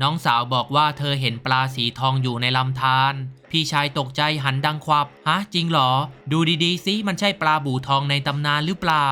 น้องสาวบอกว่าเธอเห็นปลาสีทองอยู่ในลำธาร พี่ชายตกใจหันดังควับ ฮะ จริงเหรอ ดูดีๆสิมันใช่ปลาบู่ทองในตำนานหรือเปล่า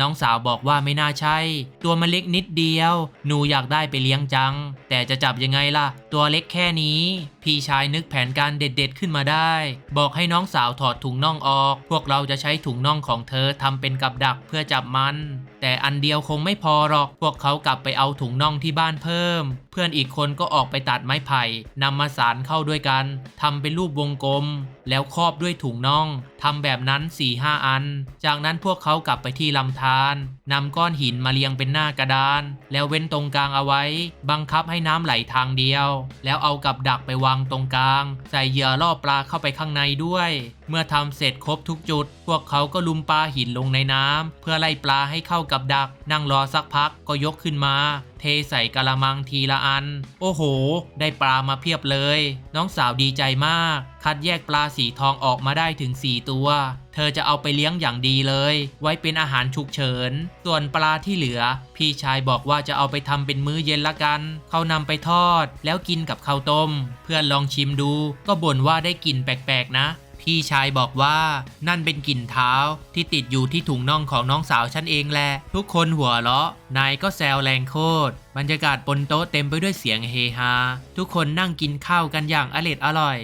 น้องสาวบอกว่าไม่น่าใช่ ตัวมันเล็กนิดเดียว หนูอยากได้ไปเลี้ยงจัง แต่จะจับยังไงล่ะ ตัวเล็กแค่นี้ พี่ชายนึกแผนการเด็ดๆขึ้นมาได้ บอกให้น้องสาวถอดถุงน่องออก พวกเราจะใช้ถุงน่องของเธอทำเป็นกับดักเพื่อจับมัน แต่อันเดียวคงไม่พอหรอก พวกเขากลับไปเอาถุงน่องที่บ้านเพิ่ม เพื่อนอีกคนก็ออกไปตัดไม้ไผ่นำมาสานเข้าด้วยกันทำเป็นรูปวงกลม แล้วครอบด้วยถุงน่องทำแบบนั้น4ี่ห้าอัน จากนั้นพวกเขากลับไปที่ลำธารนำก้อนหินมาเรียงเป็นหน้ากระดาน แล้วเว้นตรงกลางเอาไว้ บังคับให้น้ำไหลทางเดียว แล้วเอากับดักไปวางตรงกลาง ใส่เหยื่อล่อปลาเข้าไปข้างในด้วย เมื่อทำเสร็จครบทุกจุด พวกเขาก็ลุมปลาหินลงในน้ำเพื่อไล่ปลาให้เข้ากับดัก นั่งรอสักพักก็ยกขึ้นมาเทใส่กะละมังทีละอัน โอ้โห ได้ปลามาเพียบเลย น้องสาวดีใจมากคัดแยกปลาสีทองออกมาได้ถึง 4 ตัว เธอจะเอาไปเลี้ยงอย่างดีเลย ไว้เป็นอาหารฉุกเฉิน ส่วนปลาที่เหลือ พี่ชายบอกว่าจะเอาไปทำเป็นมื้อเย็นละกัน เขานำไปทอด แล้วกินกับข้าวต้ม เพื่อนลองชิมดู ก็บ่นว่าได้กลิ่นแปลกๆนะพี่ชายบอกว่านั่นเป็นกลิ่นเท้าที่ติดอยู่ที่ถุงน่องของน้องสาวฉันเองแหละทุกคนหัวเราะ นายก็แซวแรงโคตร บรรยากาศบนโต๊ะเต็มไปด้วยเสียงเฮฮา ทุกคนนั่งกินข้าวกันอย่างอร็ดอร่อย